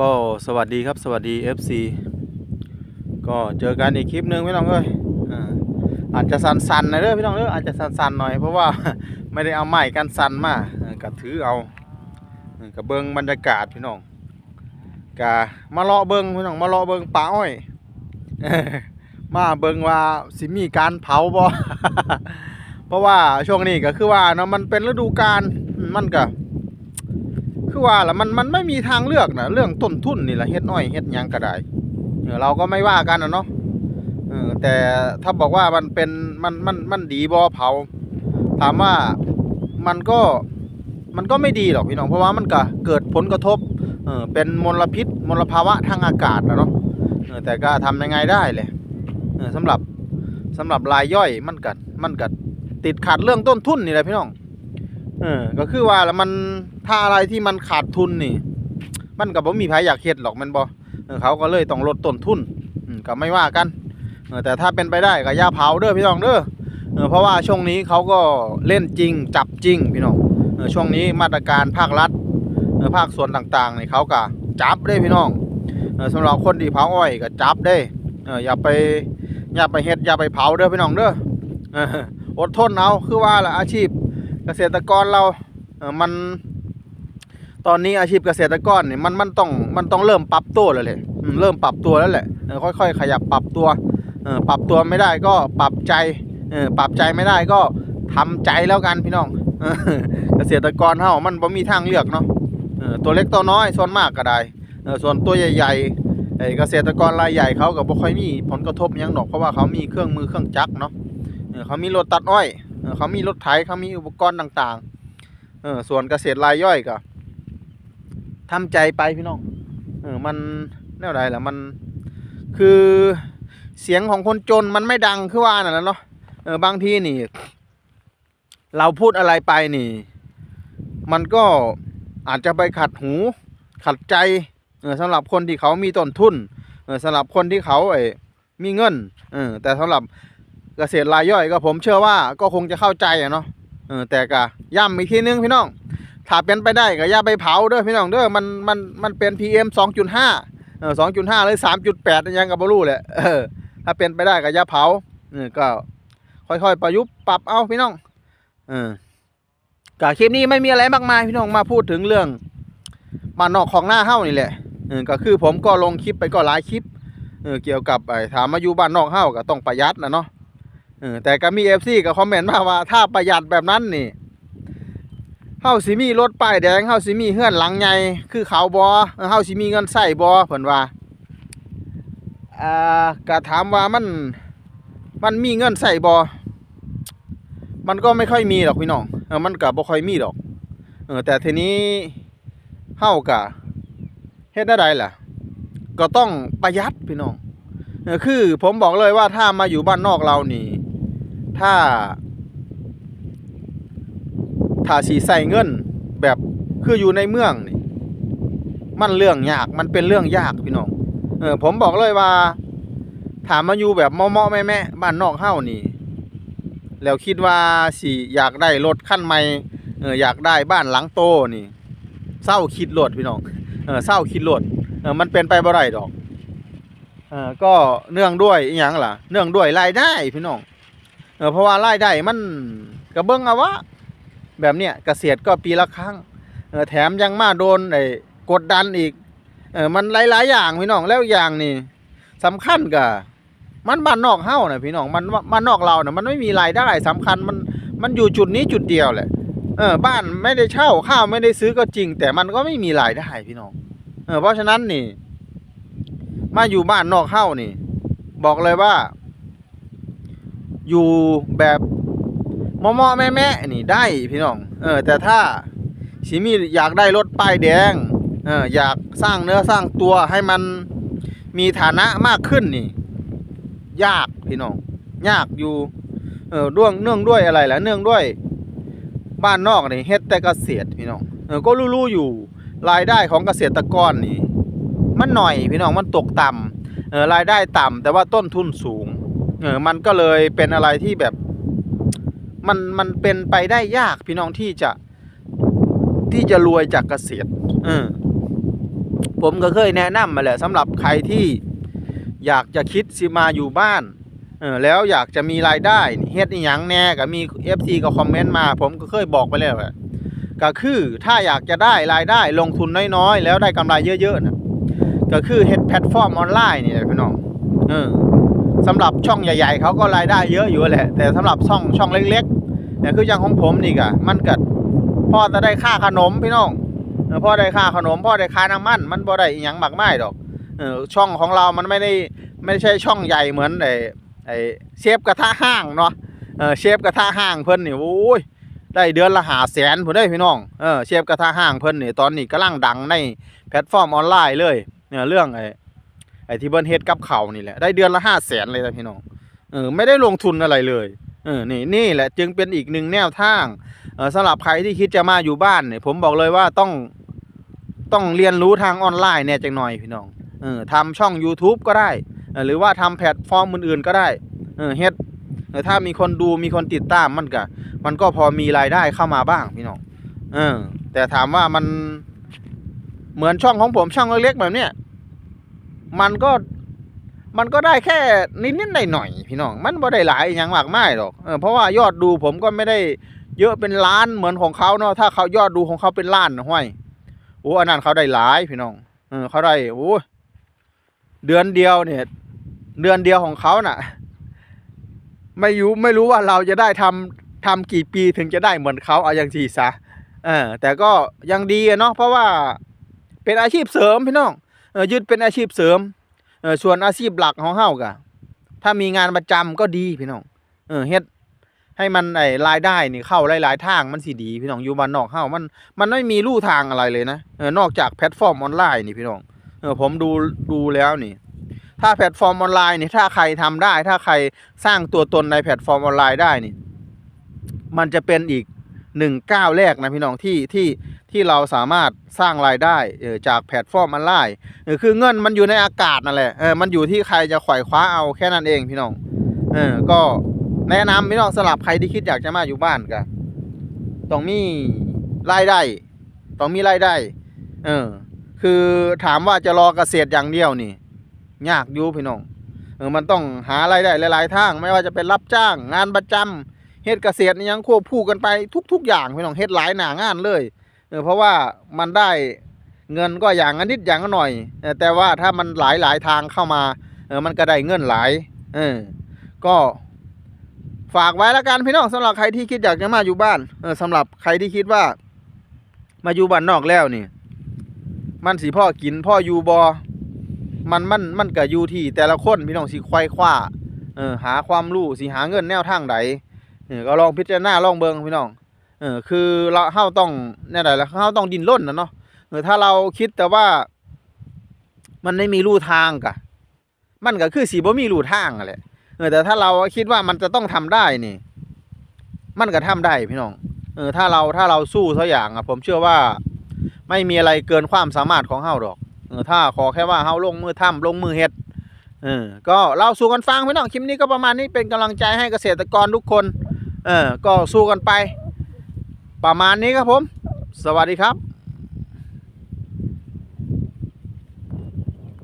ก็สวัสดีครับสวัสดี FC ก็เจอกันอีกคลิปหนึ่งพี่น้องเอ้ยอาจจะสั่นๆน่อยเด้อพี่น้องเด้ออาจจะสั่นๆหน่อยเพราะว่าไม่ได้เอาไม้กันสั่นมาเออก็ถือเอาเออก็เบิ่งบรรยากาศพี่น้องก็มาเลาะเบิ่งพี่น้องมาเลาะเบิ่งป่าอ้อยมาเบิ่งว่าสิมีการเผาบ่เพราะว่าช่วงนี้ก็คือว่าเนาะมันเป็นฤดูกาลมันก็ คือว่าละมันมันไม่มีทางเลือกนะเรื่องต้นทุนนี่แหละเฮ็ดอ้อยเฮ็ดยังก็ได้เราก็ไม่ว่ากันนะเนาะแต่ถ้าบอกว่ามันเป็นมันมันมันดีบ่เผา ถามว่ามันก็มันก็ไม่ดีหรอกพี่น้องเพราะว่ามันก็เกิดผลกระทบเออเป็นมลพิษมลภาวะทางอากาศนะเนาะแต่ก็ทำยังไงได้เลยเออสำหรับสำหรับรายย่อยมันก็มันก็ติดขัดเรื่องต้นทุนนี่แหละพี่น้อง เออ ก็คือว่าแล้วมันถ้าอะไรที่มันขาดทุนนี่ มันก็บ่มีใครอยากเฮ็ดหรอกมันบ่เอเขาก็เลยต้องลดต้นทุนอก็ไม่ว่ากันเอแต่ถ้าเป็นไปได้ก็ย่าเผาเด้อพี่น้องเด้อเอเพราะว่าช่วงนี้เขาก็เล่นจริงจับจริงพี่น้องช่วงนี้มาตรการภาครัฐภาคส่วนต่างๆนี่เขาก็จับได้พี่น้องเออสำหรับคนที่เผาอ้อยก็จับได้ออย่าไปอย่าไปเฮ็ดอย่าไปเผาเด้อพี่น้องเด้ออดทนเอาคือว่าละอาชีพ เกษตรกรเราเออมันตอนนี้อาชีพเกษตรกรเนี่ยมันมันต้องมันต้องเริ่มปรับตัวแล้วแหละเริ่มปรับตัวแล้วแหละค่อยๆ ขยับปรับตัวเออปรับตัวไม่ได้ก็ปรับใจเออปรับใจไม่ได้ก็ทำใจแล้วกันพี่น้องเกษตรกรเฮามันบ่มีทางเลือกเนาะเออตัวเล็กตัวน้อยส่วนมากก็ได้เออส่วนตัวใหญ่ๆเกษตรกรรายใหญ่เขาก็บ่ค่อยมีผลกระทบยังดอกเพราะว่าเขามีเครื่องมือเครื่องจักรเนาะเขามีรถตัดอ้อย เขามีรถไถเขามีอุปกรณ์ต่างๆเออส่วนเกษตรรายย่อยก็ทำใจไปพี่น้องเออมันแนวใดล่ะมันคือเสียงของคนจนมันไม่ดังคือว่านั่นแหละเนาะเออบางทีนี่ เราพูดอะไรไปนี่ มันก็อาจจะไปขัดหู ขัดใจเออสำหรับคนที่เขามีต้นทุนเออสำหรับคนที่เขาไอ้มีเงินเออแต่สำหรับ เกษตรรายย่อยก็ผมเชื่อว่าก็คงจะเข้าใจอะเนาะเออแต่ก็ย้ำอีกทีนึงพี่น้อง ถ้าเป็นไปได้ก็อย่าไปเผาเด้อพี่น้องเด้อมันมันมันเป็น PM 2.5เออ2.5หรือ3.8ยังก็บ่รู้แหละเออถ้าเป็นไปได้ก็อย่าเผาเออก็ค่อยๆประยุกต์ปรับเอาพี่น้องเออก็คลิปนี้ไม่มีอะไรมากมายพี่น้องมาพูดถึงเรื่องบ้านนอกของหน้าเฮ้านี่แหละเออก็คือผมก็ลงคลิปไปก็หลายคลิปเออเกี่ยวกับไอ้ถามมาอยู่บ้านนอกเฮ้าก็ต้องประหยัดนะเนาะ เออแต่ก็มีเอฟซีก็คอมเมนต์มาว่า ถ้าประหยัดแบบนั้นนี่เฮาสิมีรถป้ายแดงเฮาสิมีเฮือนหลังใหญ่คือเขาบ่อเฮาสิมีเงินใช้บ่เพิ่นว่าอ่าก็ถามว่ามันมันมีเงินใช้บ่มันก็ไม่ค่อยมีหรอกพี่น้องเออมันก็บ่ค่อยมีดอกเออแต่ทีนี้เฮาก็เฮ็ดได้ไดล่ะ ก็ต้องประหยัดพี่น้องคือผมบอกเลยว่าถ้ามาอยู่บ้านนอกเรานี่ ถ้า ถ้าสีใส่เงิน แบบคืออยู่ในเมืองนี่มันเรื่องยากมันเป็นเรื่องยากพี่น้องเออผมบอกเลยว่า ถามมาอยู่แบบเมาะๆแม่บ้านนอกเฮ้านี่ แล้วคิดว่าสิอยากได้รถคันใหม่เอออยากได้บ้านหลังโตนี่เศร้าคิดรถพี่น้องเออเศร้าคิดรถเออมันเป็นไปบ่ได้ดอกเออก็เนื่องด้วยอหยังล่ะ เนื่องด้วยรายได้พี่น้อง เออเพราะว่ารายได้มันกระเบื้องอาวะแบบเนี้ยเกษตรก็ปีละครั้งเออแถมยังมาโดนไอ้กดดันอีกเออมันหลายๆอย่างพี่น้องแล้วอย่างนี่สำคัญกะมันบ้านนอกเฮ้านะพี่น้องมันบ้านนอกเราเนี่ยมันไม่มีรายได้สำคัญมันมันอยู่จุดนี้จุดเดียวแหละเออบ้านไม่ได้เช่าข้าวไม่ได้ซื้อก็จริง แต่มันก็ไม่มีรายได้พี่น้องเออเพราะฉะนั้นนี่ มาอยู่บ้านนอกเฮ้านี่ บอกเลยว่า อยู่แบบมอมอแม่แม่นี่ได้พี่น้อง เออ แต่ถ้าสิมีอยากได้รถป้ายแดง เออ อยากสร้างเนื้อสร้างตัวให้มันมีฐานะมากขึ้นนี่ ยากพี่น้อง ยากอยู่ เออด้วงเนื่องด้วยอะไรล่ะเนื่องด้วย บ้านนอกนี่เฮ็ดแต่เกษตรพี่น้อง เออ ก็รู้ๆอยู่รายได้ของเกษตรกรนี่ มันหน่อยพี่น้องมันตกต่ำเออรายได้ต่ำแต่ว่าต้นทุนสูง เออมันก็เลยเป็นอะไรที่แบบ มันมันเป็นไปได้ยากพี่น้องที่จะที่จะรวยจากเกษตรเออผมก็เคยแนะนำมาแหละสำหรับใครที่อยากจะคิดสิมาอยู่บ้านเออแล้วอยากจะมีรายได้เฮ็ดอีหยังแน่ก็มี FC ก็คอมเมนต์มา ผมก็เคยบอกไปแล้วแหละก็คือถ้าอยากจะได้รายได้ลงทุนน้อยๆ แล้วได้กำไรเยอะๆนะก็คือเฮ็ดแพลตฟอร์มออนไลน์นี่แหละพี่น้องเออ สำหรับช่องใหญ่ ๆ เขาก็รายได้เยอะอยู่แหละ แต่สำหรับช่องช่องเล็กๆเนี่ยคืออย่างของผมนี่ก็มันก็พอจะได้ค่าขนมพี่น้องพ่อได้ค่าขนมพ่อได้ค่าน้ำมันมันบ่ได้อิหยังมากมายดอกช่องของเรามันไม่ได้ไม่ใช่ช่องใหญ่เหมือนไอ้ไอ้เชฟกระทะห้างเนาะเออเชฟกระทะห้างเพิ่นนี่โอ้ยได้เดือนละหาแสนพุ่นได้พี่น้องเออเชฟกระทะห้างเพิ่นนี่ตอนนี้กำลังดังในแพลตฟอร์มออนไลน์เลยเนี่ยเรื่องไอ้ ไอ้ที่เพิ่นเฮ็ดกับเขานี่แหละได้เดือนละห้าแสนเลยนะพี่น้องเออไม่ได้ลงทุนอะไรเลยเออนี่นี่แหละจึงเป็นอีกหนึ่งแนวทางเออสำหรับใครที่คิดจะมาอยู่บ้านเนี่ยผมบอกเลยว่าต้องต้องเรียนรู้ทางออนไลน์เนี่ยจังหน่อยพี่น้องเออทำช่อง YouTube ก็ได้ หรือว่าทำแพลตฟอร์มอื่นๆก็ได้เออเฮ็ดถ้ามีคนดูมีคนติดตามมันก็มันก็พอมีรายได้เข้ามาบ้างพี่น้องเออแต่ถามว่ามันเหมือนช่องของผมช่องเล็กๆแบบเนี้ย มันก็มันก็ได้แค่นิดๆหน่อยๆพี่น้อง มันบ่ได้หลายอย่างมากมายหรอกเออเพราะว่ายอดดูผมก็ไม่ได้เยอะเป็นล้านเหมือนของเขาเนาะถ้าเขายอดดูของเขาเป็นล้านห้วยโอ้อันนั้นเขาได้หลายพี่น้องเออเขาได้โอ้เดือนเดียวเนี่ย เดือนเดียวของเขาน่ะ ไม่รู้ไม่รู้ว่าเราจะได้ทำทำกี่ปีถึงจะได้เหมือนเขาเอาอย่างทีซะเออแต่ก็ยังดีเนาะเพราะว่าเป็นอาชีพเสริมพี่น้อง ยึดเป็นอาชีพเสริมส่วนอาชีพหลักของเฮากะถ้ามีงานประจำก็ดีพี่น้องเออเฮ็ดให้มันไอ้รายได้นี่เข้าหลายๆทางมันสิดีพี่น้องอยู่บ้านนอกเฮามันมันไม่มีลู่ทางอะไรเลยนะเออนอกจากแพลตฟอร์มออนไลน์นี่พี่น้องเออผมดูดูแล้วนี่ ถ้าแพลตฟอร์มออนไลน์นี่ถ้าใครทำได้ ถ้าใครสร้างตัวตนในแพลตฟอร์มออนไลน์ได้นี่ มันจะเป็นอีก หนึ่งก้าวแรกนะพี่น้องที่ที่ที่เราสามารถสร้างรายได้เออจากแพลตฟอร์มออนไลน์คือเงินมันอยู่ในอากาศนั่นแหละเออมันอยู่ที่ใครจะไขว่คว้าเอาแค่นั้นเองพี่น้องเออก็แนะนำพี่น้องสลับใครที่คิดอยากจะมาอยู่บ้านก็ต้องมีรายได้ต้องมีรายได้เออคือถามว่าจะรอเกษตรอย่างเดียวนี่ยากอยู่พี่น้องเออมันต้องหารายได้หลาย ๆ ทาง ไม่ว่าจะเป็นรับจ้างงานประจำ เฮ็ดเกษตรนี่ยังควบคู่กันไปทุก ๆ อย่างพี่น้องเฮ็ดหลายหนางานเลยเออเพราะว่ามันได้เงินก็อย่างนิดอย่างหน่อยแต่ว่าถ้ามันหลายหลายทางเข้ามาเออมันก็ได้เงินหลายเออก็ฝากไว้แล้วกันพี่น้องสำหรับใครที่คิดอยากจะมาอยู่บ้านเออสำหรับใครที่คิดว่า มาอยู่บ้านนอกแล้วนี่ มันสิพ่อกินพ่ออยู่บอมันมันมันก็อยู่ที่แต่ละคนพี่น้องสิควายคว้าเออหาความรู้สิหาเงินแนวทางใดเออ ก็ลองพิจารณาลองเบิ่งพี่น้องเออคือเราเฮาต้องแน่ใดแล้วเฮาต้องดิ้นรนนะเนาะเออถ้าเราคิดแต่ว่า มันไม่มีลู่ทางกะมันก็คือสิบ่มีลู่ทางอะแหละเออแต่ถ้าเราคิดว่ามันจะต้องทำได้นี่ มันก็ทำได้พี่น้องเออถ้าเราถ้าเราสู้สักอย่างอะผมเชื่อว่า ไม่มีอะไรเกินความสามารถของเฮาดอกเออถ้าขอแค่ว่าเฮาลงมือทำลงมือเฮ็ดเออก็เราสู้กันฟังพี่น้องคลิปนี้ก็ประมาณนี้เป็นกำลังใจให้เกษตรกรทุกคน เออก็สู้กันไป ประมาณนี้ครับผม สวัสดีครับ